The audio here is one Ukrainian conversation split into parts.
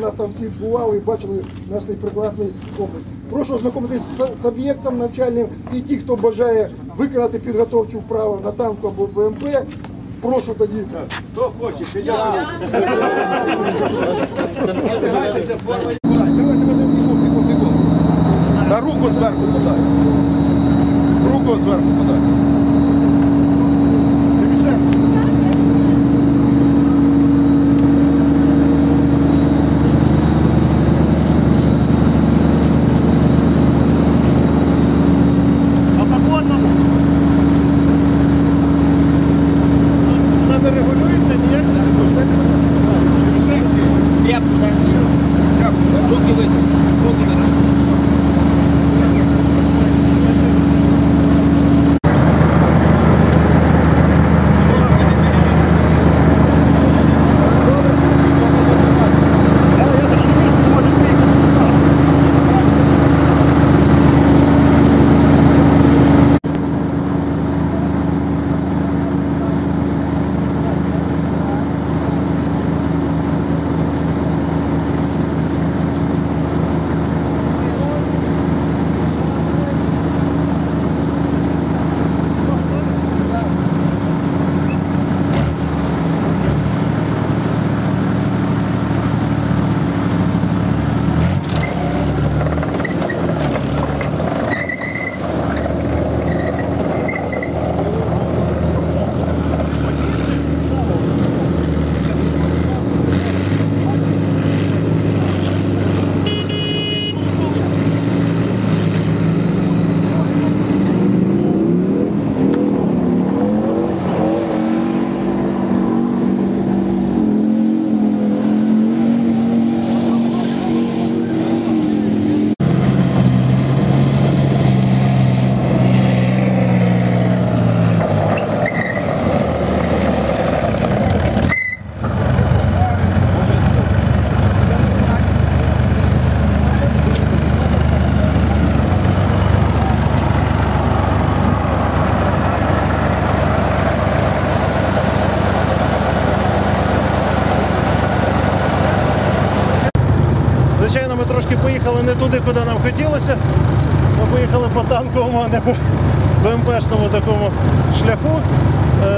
у нас там всі бували і бачили наш цей прекрасний комплекс. Прошу ознайомитись з, з об'єктом навчальним і ті, хто бажає виконати підготовчу вправу на танку або БМП, прошу тоді. Хто хоче, підійде. На руку зверху подай. Руку зверху подай. Звичайно, ми трошки поїхали не туди, куди нам хотілося. Ми поїхали по танковому, а не по БМПшному такому шляху. Е,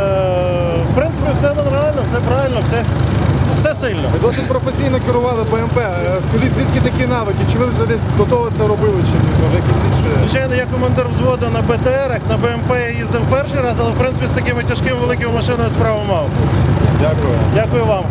в принципі, все нормально, все правильно, все, все сильно. Ви досить професійно керували БМП. Е, Скажіть, звідки такі навики? Чи ви вже десь до того це робили, чи може якісь інші? Звичайно, я командир взводу на БТРах, на БМП я їздив перший раз, але в принципі з такими тяжкими великими машинами справу мав. Дякую. Дякую вам.